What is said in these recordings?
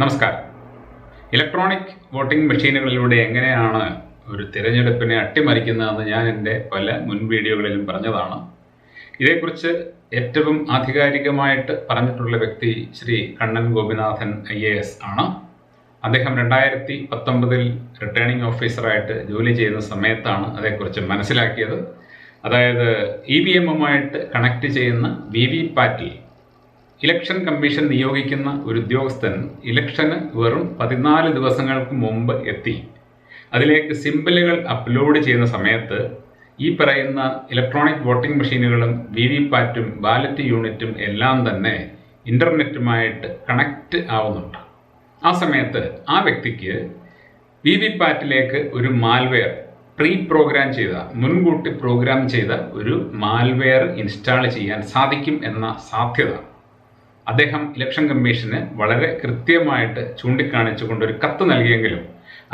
നമസ്കാരം. Electronic voting മെഷീനുകളിലൂടെ എങ്ങനെയാണ് ഒരു തിരഞ്ഞെടുപ്പിനെ അട്ടിമറിക്കുന്നതെന്ന് ഞാൻ എന്റെ പല മുൻ വീഡിയോകളിലും പറഞ്ഞതാണ്. ഇതേക്കുറിച്ച് ഏറ്റവും ആധികാരികമായിട്ട് പറഞ്ഞിട്ടുള്ള വ്യക്തി Shri Kannan Gopinathan I A S ആണ്. അദ്ദേഹം രണ്ടായിരത്തി പത്തൊമ്പതിൽ റിട്ടേണിംഗ് ഓഫീസറായിട്ട് ജോലി ചെയ്യുന്ന സമയത്താണ് അതേക്കുറിച്ച് മനസ്സിലാക്കിയത്. അതായത് ഇ വി എമ്മുമായിട്ട് കണക്ട് ചെയ്യുന്ന വി വി പാറ്റിൽ ഇലക്ഷൻ കമ്മീഷൻ നിയോഗിക്കുന്ന ഒരു ഉദ്യോഗസ്ഥൻ ഇലക്ഷന് വെറും പതിനാല് ദിവസങ്ങൾക്ക് മുമ്പ് എത്തി. അതിലേക്ക് സിമ്പിളുകൾ അപ്ലോഡ് ചെയ്യുന്ന സമയത്ത് ഈ പറയുന്ന ഇലക്ട്രോണിക് വോട്ടിംഗ് മെഷീനുകളും വി വി പാറ്റും ബാലറ്റ് യൂണിറ്റും എല്ലാം തന്നെ ഇന്റർനെറ്റുമായിട്ട് കണക്റ്റ് ആവുന്നുണ്ട്. ആ സമയത്ത് ആ വ്യക്തിക്ക് വി വി പാറ്റിലേക്ക് ഒരു മാൽവെയർ പ്രീ പ്രോഗ്രാം ചെയ്ത മുൻകൂട്ടി പ്രോഗ്രാം ചെയ്ത ഒരു മാൽവെയർ ഇൻസ്റ്റാൾ ചെയ്യാൻ സാധിക്കും എന്ന സാധ്യത. അദ്ദേഹം ഇലക്ഷൻ കമ്മീഷന് വളരെ കൃത്യമായിട്ട് ചൂണ്ടിക്കാണിച്ചുകൊണ്ട് ഒരു കത്ത് നൽകിയെങ്കിലും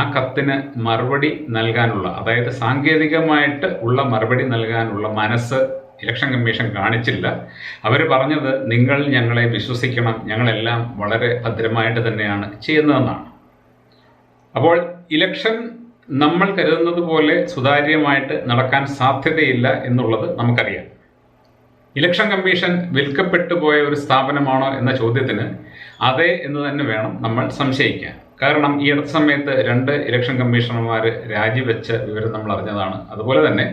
ആ കത്തിന് മറുപടി നൽകാനുള്ള അതായത് സാങ്കേതികമായിട്ട് ഉള്ള മറുപടി നൽകാനുള്ള മനസ്സ് ഇലക്ഷൻ കമ്മീഷൻ കാണിച്ചില്ല. അവർ പറഞ്ഞത് നിങ്ങൾ ഞങ്ങളെ വിശ്വസിക്കണം ഞങ്ങളെല്ലാം വളരെ ഭദ്രമായിട്ട് തന്നെയാണ് ചെയ്യുന്നതെന്നാണ്. അപ്പോൾ ഇലക്ഷൻ നമ്മൾ കരുതുന്നത് പോലെ സുതാര്യമായിട്ട് നടക്കാൻ സാധ്യതയില്ല എന്നുള്ളത് നമുക്കറിയാം. ഇലക്ഷൻ കമ്മീഷൻ വിൽക്കപ്പെട്ടു പോയ ഒരു സ്ഥാപനമാണോ എന്ന ചോദ്യത്തിന് അതെ എന്ന് തന്നെ വേണം നമ്മൾ സംശയിക്കാൻ. കാരണം ഈ അടുത്ത സമയത്ത് രണ്ട് ഇലക്ഷൻ കമ്മീഷണർമാർ രാജിവെച്ച വിവരം നമ്മൾ അറിഞ്ഞതാണ്. അതുപോലെ തന്നെ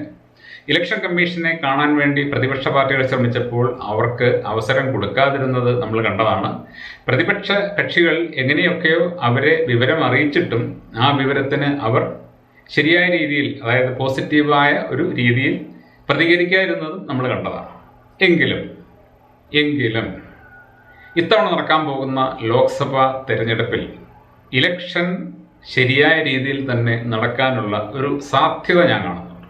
ഇലക്ഷൻ കമ്മീഷനെ കാണാൻ വേണ്ടി പ്രതിപക്ഷ പാർട്ടികൾ ശ്രമിച്ചപ്പോൾ അവർക്ക് അവസരം കൊടുക്കാതിരുന്നത് നമ്മൾ കണ്ടതാണ്. പ്രതിപക്ഷ കക്ഷികൾ എങ്ങനെയൊക്കെയോ അവരെ വിവരം അറിയിച്ചിട്ടും ആ വിവരത്തിന് അവർ ശരിയായ രീതിയിൽ അതായത് പോസിറ്റീവായ ഒരു രീതിയിൽ പ്രതികരിക്കാതിരുന്നതും നമ്മൾ കണ്ടതാണ്. എങ്കിലും എങ്കിലും ഇത്തവണ നടക്കാൻ പോകുന്ന ലോക്സഭാ തെരഞ്ഞെടുപ്പിൽ ഇലക്ഷൻ ശരിയായ രീതിയിൽ തന്നെ നടക്കാനുള്ള ഒരു സാധ്യത ഞാൻ കാണുന്നുണ്ട്.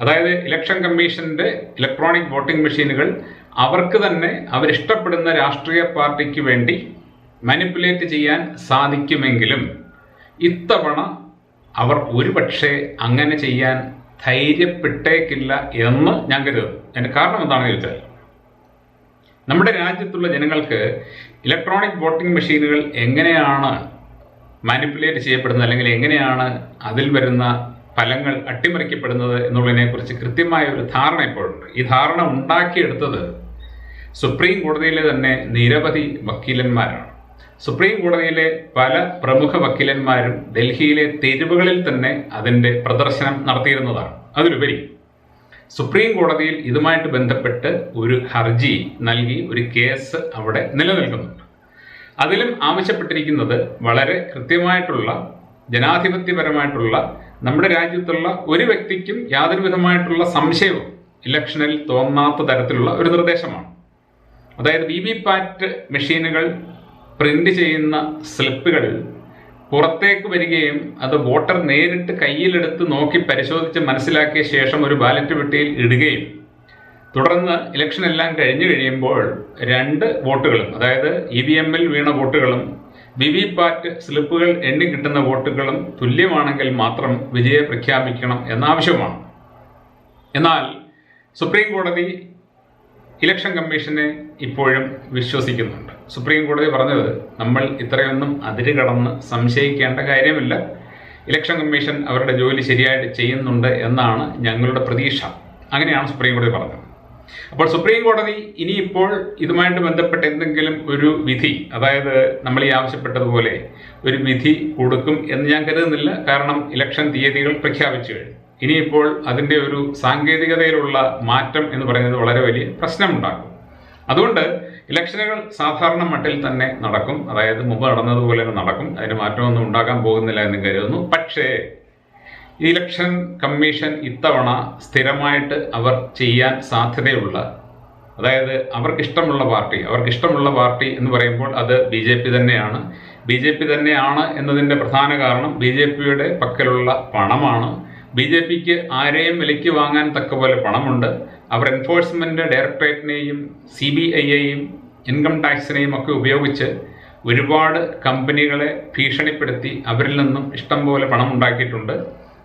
അതായത് ഇലക്ഷൻ കമ്മീഷന്റെ ഇലക്ട്രോണിക് വോട്ടിംഗ് മെഷീനുകൾ അവർക്ക് തന്നെ അവരിഷ്ടപ്പെടുന്ന രാഷ്ട്രീയ പാർട്ടിക്ക് വേണ്ടി മാനിപ്പുലേറ്റ് ചെയ്യാൻ സാധിക്കുമെങ്കിലും ഇത്തവണ അവർ ഒരുപക്ഷെ അങ്ങനെ ചെയ്യാൻ ധൈര്യപ്പെട്ടേക്കില്ല എന്ന് ഞാൻ കരുതുന്നു. അതിന്റെ കാരണം എന്താണെന്ന് ചോദിച്ചാൽ നമ്മുടെ രാജ്യത്തുള്ള ജനങ്ങൾക്ക് ഇലക്ട്രോണിക് വോട്ടിംഗ് മെഷീനുകൾ എങ്ങനെയാണ് മാനിപ്പുലേറ്റ് ചെയ്യപ്പെടുന്നത് അല്ലെങ്കിൽ എങ്ങനെയാണ് അതിൽ വരുന്ന ഫലങ്ങൾ അട്ടിമറിക്കപ്പെടുന്നത് എന്നുള്ളതിനെക്കുറിച്ച് കൃത്യമായ ഒരു ധാരണ ഇപ്പോഴുണ്ട്. ഈ ധാരണ ഉണ്ടാക്കിയെടുത്തത് സുപ്രീം കോടതിയിലെ തന്നെ നിരവധി വക്കീലന്മാരാണ്. സുപ്രീം കോടതിയിലെ പല പ്രമുഖ വക്കീലന്മാരും ഡൽഹിയിലെ തെരുവുകളിൽ തന്നെ അതിന്റെ പ്രദർശനം നടത്തിയിരുന്നതാണ്. അതിലുപരി സുപ്രീം കോടതിയിൽ ഇതുമായിട്ട് ബന്ധപ്പെട്ട് ഒരു ഹർജി നൽകി ഒരു കേസ് അവിടെ നിലനിൽക്കുന്നുണ്ട്. അതിലും ആവശ്യപ്പെട്ടിരിക്കുന്നത് വളരെ കൃത്യമായിട്ടുള്ള ജനാധിപത്യപരമായിട്ടുള്ള നമ്മുടെ രാജ്യത്തുള്ള ഒരു വ്യക്തിക്കും യാതൊരു വിധമായിട്ടുള്ള സംശയവും ഇലക്ഷനിൽ തോന്നാത്ത തരത്തിലുള്ള ഒരു നിർദ്ദേശമാണ്. അതായത് വി വി പാറ്റ് മെഷീനുകൾ പ്രിന്റ് ചെയ്യുന്ന സ്ലിപ്പുകൾ പുറത്തേക്ക് വരികയും അത് വോട്ടർ നേരിട്ട് കയ്യിലെടുത്ത് നോക്കി പരിശോധിച്ച് മനസ്സിലാക്കിയ ശേഷം ഒരു ബാലറ്റ് പെട്ടിയിൽ ഇടുകയും തുടർന്ന് ഇലക്ഷൻ എല്ലാം കഴിഞ്ഞു കഴിയുമ്പോൾ രണ്ട് വോട്ടുകളും അതായത് ഇ വി എമ്മിൽ വീണ വോട്ടുകളും വി വി പാറ്റ് സ്ലിപ്പുകൾ എണ്ണി കിട്ടുന്ന വോട്ടുകളും തുല്യമാണെങ്കിൽ മാത്രം വിജയം പ്രഖ്യാപിക്കണം എന്ന ആവശ്യമാണ് എന്നാൽ സുപ്രീം കോടതി ഇലക്ഷൻ കമ്മീഷനെ ഇപ്പോഴും വിശ്വസിക്കുന്നുണ്ട്. സുപ്രീം കോടതി പറഞ്ഞത് നമ്മൾ ഇത്രയൊന്നും അതിര് കടന്ന് സംശയിക്കേണ്ട കാര്യമില്ല. ഇലക്ഷൻ കമ്മീഷൻ അവരുടെ ജോലി ശരിയായിട്ട് ചെയ്യുന്നുണ്ട് എന്നാണ് ഞങ്ങളുടെ പ്രതീക്ഷ. അങ്ങനെയാണ് സുപ്രീം കോടതി പറഞ്ഞത്. അപ്പോൾ സുപ്രീം കോടതി ഇനിയിപ്പോൾ ഇതുമായിട്ട് ബന്ധപ്പെട്ട് എന്തെങ്കിലും ഒരു വിധി അതായത് നമ്മൾ ഈ ആവശ്യപ്പെട്ടതുപോലെ ഒരു വിധി കൊടുക്കും എന്ന് ഞാൻ കരുതുന്നില്ല. കാരണം ഇലക്ഷൻ തീയതികൾ പ്രഖ്യാപിച്ചു കഴിഞ്ഞു. ഇനിയിപ്പോൾ അതിന്റെ ഒരു സാങ്കേതികതയിലുള്ള മാറ്റം എന്ന് പറയുന്നത് വളരെ വലിയ പ്രശ്നമുണ്ടാക്കും. അതുകൊണ്ട് ഇലക്ഷനുകൾ സാധാരണ മട്ടിൽ തന്നെ നടക്കും. അതായത് മുമ്പ് നടന്നതുപോലെ തന്നെ നടക്കും. അതിന് മാറ്റമൊന്നും ഉണ്ടാക്കാൻ പോകുന്നില്ല എന്ന് കരുതുന്നു. പക്ഷേ ഇലക്ഷൻ കമ്മീഷൻ ഇത്തവണ സ്ഥിരമായിട്ട് അവർ ചെയ്യാൻ സാധ്യതയുള്ള അതായത് അവർക്കിഷ്ടമുള്ള പാർട്ടി അവർക്കിഷ്ടമുള്ള പാർട്ടി എന്ന് പറയുമ്പോൾ അത് ബി ജെ പി തന്നെയാണ്. ബി ജെ പി തന്നെയാണ് എന്നതിന്റെ പ്രധാന കാരണം ബി ജെ പിയുടെ പക്കലുള്ള പണമാണ്. ബി ജെ പിക്ക് ആരെയും വിലയ്ക്ക് വാങ്ങാൻ തക്കപോലെ പണമുണ്ട്. അവർ എൻഫോഴ്സ്മെന്റ് ഡയറക്ടറേറ്റിനെയും സി ബി ഐയെയും ഇൻകം ടാക്സിനെയും ഒക്കെ ഉപയോഗിച്ച് ഒരുപാട് കമ്പനികളെ ഭീഷണിപ്പെടുത്തി അവരിൽ നിന്നും ഇഷ്ടം പോലെ പണം ഉണ്ടാക്കിയിട്ടുണ്ട്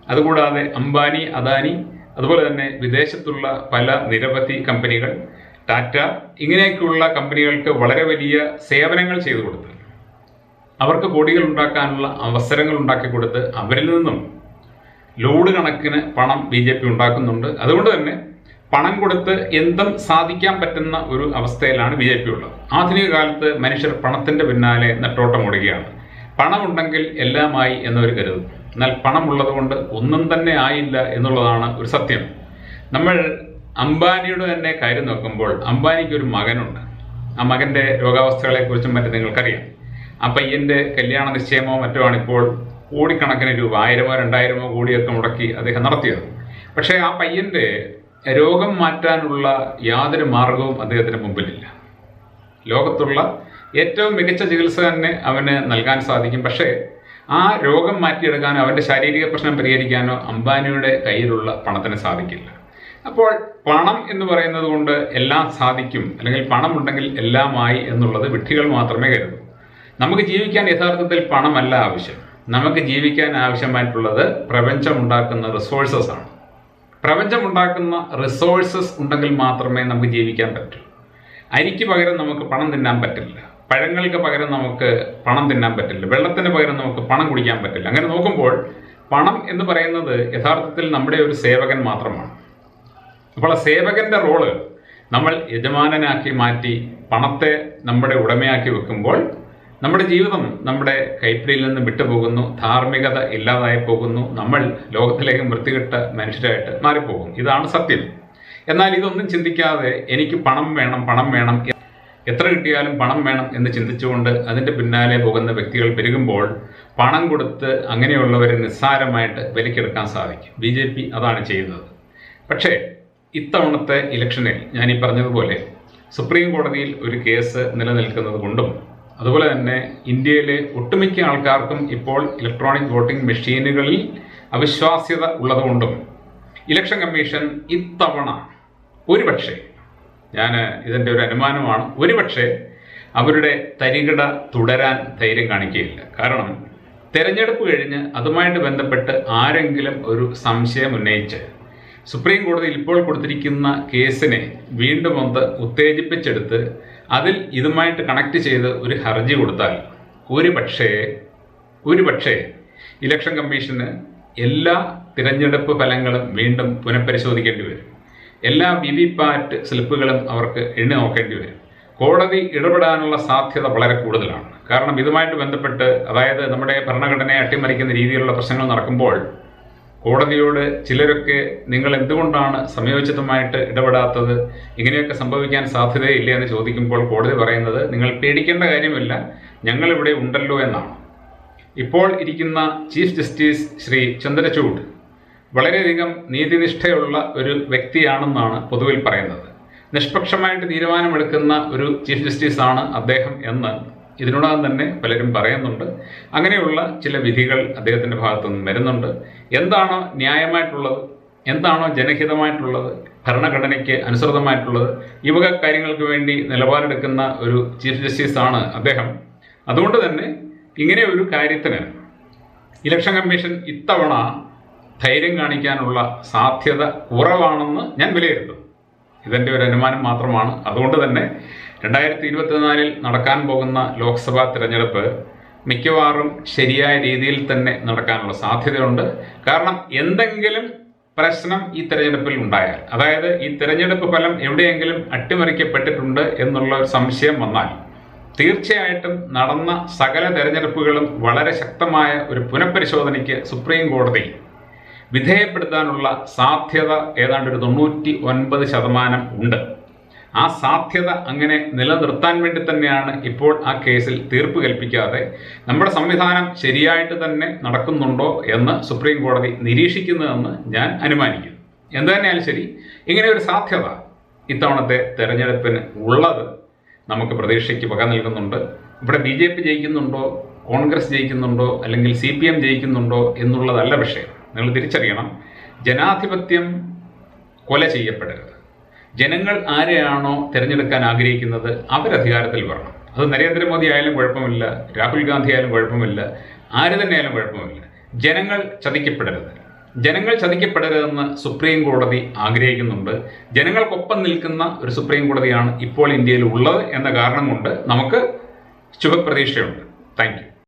അതുകൂടാതെ അംബാനി അദാനി അതുപോലെ തന്നെ വിദേശത്തുള്ള പല നിരവധി കമ്പനികൾ ടാറ്റ ഇങ്ങനെയൊക്കെയുള്ള കമ്പനികൾക്ക് വളരെ വലിയ സേവനങ്ങൾ ചെയ്തു കൊടുത്ത്. അവർക്ക് കോടികൾ ഉണ്ടാക്കാനുള്ള അവസരങ്ങൾ ഉണ്ടാക്കി കൊടുത്ത് അവരിൽ നിന്നും ലോഡ് കണക്കിന് പണം ബി ജെ പി ഉണ്ടാക്കുന്നുണ്ട്. അതുകൊണ്ട് തന്നെ പണം കൊടുത്ത് എന്തും സാധിക്കാൻ പറ്റുന്ന ഒരു അവസ്ഥയിലാണ് ബി ജെ പി ഉള്ളത്. ആധുനിക കാലത്ത് മനുഷ്യർ പണത്തിന്റെ പിന്നാലെ നെട്ടോട്ടം ഓടുകയാണ്. പണമുണ്ടെങ്കിൽ എല്ലാമായി എന്നവർ കരുതും. എന്നാൽ പണമുള്ളത് കൊണ്ട് ഒന്നും തന്നെ ആയില്ല എന്നുള്ളതാണ് ഒരു സത്യം. നമ്മൾ അംബാനിയുടെ തന്നെ കാര്യം നോക്കുമ്പോൾ അംബാനിക്ക് ഒരു മകനുണ്ട്. ആ മകന്റെ രോഗാവസ്ഥകളെക്കുറിച്ചും മറ്റും നിങ്ങൾക്കറിയാം. ആ പയ്യന്റെ കല്യാണ നിശ്ചയമോ മറ്റോ ആണിപ്പോൾ കോടിക്കണക്കിന് രൂപ ആയിരമോ രണ്ടായിരമോ കോടിയൊക്കെ മുടക്കി അദ്ദേഹം നടത്തിയത്. പക്ഷേ ആ പയ്യന്റെ രോഗം മാറ്റാനുള്ള യാതൊരു മാർഗവും അദ്ദേഹത്തിന് മുമ്പിലില്ല. ലോകത്തുള്ള ഏറ്റവും മികച്ച ചികിത്സ തന്നെ അവന് നൽകാൻ സാധിക്കും. പക്ഷേ ആ രോഗം മാറ്റിയെടുക്കാനോ അവന്റെ ശാരീരിക പ്രശ്നം പരിഹരിക്കാനോ അംബാനിയുടെ കയ്യിലുള്ള പണത്തിന് സാധിക്കില്ല. അപ്പോൾ പണം എന്ന് പറയുന്നത് കൊണ്ട് എല്ലാം സാധിക്കും അല്ലെങ്കിൽ പണം പണമുണ്ടെങ്കിൽ എല്ലാമായി എന്നുള്ളത് വിഡ്ഢികൾ മാത്രമേ കരുതൂ. നമുക്ക് ജീവിക്കാൻ യഥാർത്ഥത്തിൽ പണമല്ല ആവശ്യം. നമുക്ക് ജീവിക്കാൻ ആവശ്യമായിട്ടുള്ളത് പ്രപഞ്ചം ഉണ്ടാക്കുന്ന റിസോഴ്സസ് ആണ്. പ്രപഞ്ചം ഉണ്ടാക്കുന്ന റിസോഴ്സസ് ഉണ്ടെങ്കിൽ മാത്രമേ നമുക്ക് ജീവിക്കാൻ പറ്റൂ. അരിക്ക് പകരം നമുക്ക് പണം തിന്നാൻ പറ്റില്ല. പഴങ്ങൾക്ക് പകരം നമുക്ക് പണം തിന്നാൻ പറ്റില്ല. വെള്ളത്തിന് പകരം നമുക്ക് പണം കുടിക്കാൻ പറ്റില്ല. അങ്ങനെ നോക്കുമ്പോൾ പണം എന്ന് പറയുന്നത് യഥാർത്ഥത്തിൽ നമ്മുടെ ഒരു സേവകൻ മാത്രമാണ്. അപ്പോൾ ആ സേവകന്റെ റോൾ നമ്മൾ യജമാനനാക്കി മാറ്റി പണത്തെ നമ്മുടെ ഉടമയാക്കി വെക്കുമ്പോൾ നമ്മുടെ ജീവിതം നമ്മുടെ കൈപ്പിടിയിൽ നിന്ന് വിട്ടുപോകുന്നു ധാർമ്മികത ഇല്ലാതായി പോകുന്നു നമ്മൾ ലോകത്തിലേക്ക് വൃത്തികെട്ട മനുഷ്യരായിട്ട് മാറിപ്പോകും ഇതാണ് സത്യം. എന്നാൽ ഇതൊന്നും ചിന്തിക്കാതെ എനിക്ക് പണം വേണം പണം വേണം എത്ര കിട്ടിയാലും പണം വേണം എന്ന് ചിന്തിച്ചുകൊണ്ട് അതിന്റെ പിന്നാലെ പോകുന്ന വ്യക്തികൾ പെരുകുമ്പോൾ പണം കൊടുത്ത് അങ്ങനെയുള്ളവരെ നിസ്സാരമായിട്ട് വിലക്കെടുക്കാൻ സാധിക്കും. ബി ജെ പി അതാണ് ചെയ്യുന്നത്. പക്ഷേ ഇത്തവണത്തെ ഇലക്ഷനിൽ ഞാൻ ഈ പറഞ്ഞതുപോലെ സുപ്രീം കോടതിയിൽ ഒരു കേസ് നിലനിൽക്കുന്നത് കൊണ്ടും അതുപോലെ തന്നെ ഇന്ത്യയിലെ ഒട്ടുമിക്ക ആൾക്കാർക്കും ഇപ്പോൾ ഇലക്ട്രോണിക് വോട്ടിംഗ് മെഷീനുകളിൽ അവിശ്വാസ്യത ഉള്ളതുകൊണ്ടും ഇലക്ഷൻ കമ്മീഷൻ ഇത്തവണ ഒരുപക്ഷെ ഞാൻ ഇതിന്റെ ഒരു അനുമാനമാണ് ഒരുപക്ഷെ അവരുടെ തരികിട തുടരാൻ ധൈര്യം കാണിക്കുകയില്ല. കാരണം തെരഞ്ഞെടുപ്പ് കഴിഞ്ഞ് അതുമായിട്ട് ബന്ധപ്പെട്ട് ആരെങ്കിലും ഒരു സംശയം ഉന്നയിച്ച് സുപ്രീം കോടതി ഇപ്പോൾ കൊടുത്തിരിക്കുന്ന കേസിനെ വീണ്ടും ഒന്ന് ഉത്തേജിപ്പിച്ചെടുത്ത് അതിൽ ഇതുമായിട്ട് കണക്ട് ചെയ്ത് ഒരു ഹർജി കൊടുത്താൽ ഒരു പക്ഷേ ഒരു പക്ഷേ ഇലക്ഷൻ കമ്മീഷന് എല്ലാ തിരഞ്ഞെടുപ്പ് ഫലങ്ങളും വീണ്ടും പുനഃപരിശോധിക്കേണ്ടി വരും. എല്ലാ വി വി പാറ്റ് സ്ലിപ്പുകളും അവർക്ക് എണ്ണി നോക്കേണ്ടി വരും. കോടതി ഇടപെടാനുള്ള സാധ്യത വളരെ കൂടുതലാണ്. കാരണം ഇതുമായിട്ട് ബന്ധപ്പെട്ട് അതായത് നമ്മുടെ ഭരണഘടനയെ അട്ടിമറിക്കുന്ന രീതിയിലുള്ള പ്രശ്നങ്ങൾ നടക്കുമ്പോൾ കോടതിയോട് ചിലരൊക്കെ നിങ്ങൾ എന്തുകൊണ്ടാണ് സമയോചിതമായിട്ട് ഇടപെടാത്തത്? ഇങ്ങനെയൊക്കെ സംഭവിക്കാൻ സാധ്യതയില്ല എന്ന് ചോദിക്കുമ്പോൾ കോടതി പറയുന്നത് നിങ്ങൾ പേടിക്കേണ്ട കാര്യമില്ല ഞങ്ങളിവിടെ ഉണ്ടല്ലോ എന്നാണ്. ഇപ്പോൾ ഇരിക്കുന്ന ചീഫ് ജസ്റ്റിസ് ശ്രീ ചന്ദ്രചൂഡ് വളരെയധികം നീതിനിഷ്ഠയുള്ള ഒരു വ്യക്തിയാണെന്നാണ് പൊതുവിൽ പറയുന്നത്. നിഷ്പക്ഷമായിട്ട് തീരുമാനമെടുക്കുന്ന ഒരു ചീഫ് ജസ്റ്റിസ് ആണ് അദ്ദേഹം എന്ന് ഇതിനോടകം തന്നെ പലരും പറയുന്നുണ്ട്. അങ്ങനെയുള്ള ചില വിധികൾ അദ്ദേഹത്തിന്റെ ഭാഗത്തു നിന്നും വരുന്നുണ്ട്. എന്താണോ ന്യായമായിട്ടുള്ളത്? എന്താണോ ജനഹിതമായിട്ടുള്ളത്? ഭരണഘടനയ്ക്ക് അനുസൃതമായിട്ടുള്ളത്? ഈ വക കാര്യങ്ങൾക്ക് വേണ്ടി നിലപാടെടുക്കുന്ന ഒരു ചീഫ് ജസ്റ്റിസ് ആണ് അദ്ദേഹം. അതുകൊണ്ട് തന്നെ ഇങ്ങനെ ഒരു കാര്യത്തിന് ഇലക്ഷൻ കമ്മീഷൻ ഇത്തവണ ധൈര്യം കാണിക്കാനുള്ള സാധ്യത കുറവാണെന്ന് ഞാൻ വിലയിരുത്തും ഇതെന്റെ ഒരു അനുമാനം മാത്രമാണ്. അതുകൊണ്ട് തന്നെ രണ്ടായിരത്തി ഇരുപത്തിനാലിൽ നടക്കാൻ പോകുന്ന ലോക്സഭാ തിരഞ്ഞെടുപ്പ് മിക്കവാറും ശരിയായ രീതിയിൽ തന്നെ നടക്കാനുള്ള സാധ്യതയുണ്ട്. കാരണം എന്തെങ്കിലും പ്രശ്നം ഈ തിരഞ്ഞെടുപ്പിൽ ഉണ്ടായാൽ അതായത് ഈ തിരഞ്ഞെടുപ്പ് ഫലം എവിടെയെങ്കിലും അട്ടിമറിക്കപ്പെട്ടിട്ടുണ്ട് എന്നുള്ള ഒരു സംശയം വന്നാൽ തീർച്ചയായിട്ടും നടന്ന സകല തെരഞ്ഞെടുപ്പുകളും വളരെ ശക്തമായ ഒരു പുനഃപരിശോധനയ്ക്ക് സുപ്രീം കോടതി വിധേയപ്പെടുത്താനുള്ള സാധ്യത ഏതാണ്ട് ഒരു തൊണ്ണൂറ്റി ഒൻപത് ശതമാനം ഉണ്ട്. ആ സാധ്യത അങ്ങനെ നിലനിർത്താൻ വേണ്ടി തന്നെയാണ് ഇപ്പോൾ ആ കേസിൽ തീർപ്പ് കൽപ്പിക്കാതെ നമ്മുടെ സംവിധാനം ശരിയായിട്ട് തന്നെ നടക്കുന്നുണ്ടോ എന്ന് സുപ്രീം കോടതി നിരീക്ഷിക്കുന്നതെന്ന് ഞാൻ അനുമാനിക്കുന്നു. എന്തു തന്നെയാലും ശരി ഇങ്ങനെ ഒരു സാധ്യത ഇത്തവണത്തെ തെരഞ്ഞെടുപ്പിന് ഉള്ളത് നമുക്ക് പ്രതീക്ഷയ്ക്ക് വക നൽകുന്നുണ്ട്. ഇവിടെ ബി ജെ പി ജയിക്കുന്നുണ്ടോ കോൺഗ്രസ് ജയിക്കുന്നുണ്ടോ അല്ലെങ്കിൽ സി പി എം ജയിക്കുന്നുണ്ടോ എന്നുള്ളതല്ല വിഷയം. നിങ്ങൾ തിരിച്ചറിയണം ജനാധിപത്യം കൊല ചെയ്യപ്പെടരുത്. ജനങ്ങൾ ആരെയാണോ തിരഞ്ഞെടുക്കാൻ ആഗ്രഹിക്കുന്നത് അവരധികാരത്തിൽ വരണം. അത് നരേന്ദ്രമോദി ആയാലും കുഴപ്പമില്ല രാഹുൽ ഗാന്ധി ആയാലും കുഴപ്പമില്ല ആര് തന്നെ ആയാലും കുഴപ്പമില്ല. ജനങ്ങൾ ചതിക്കപ്പെടരുത്. ജനങ്ങൾ ചതിക്കപ്പെടരുതെന്ന് സുപ്രീം കോടതി ആഗ്രഹിക്കുന്നുണ്ട്. ജനങ്ങൾക്കൊപ്പം നിൽക്കുന്ന ഒരു സുപ്രീം കോടതിയാണ് ഇപ്പോൾ ഇന്ത്യയിൽ ഉള്ളത് എന്ന കാരണം കൊണ്ട് നമുക്ക് ശുഭപ്രതീക്ഷയുണ്ട്. താങ്ക്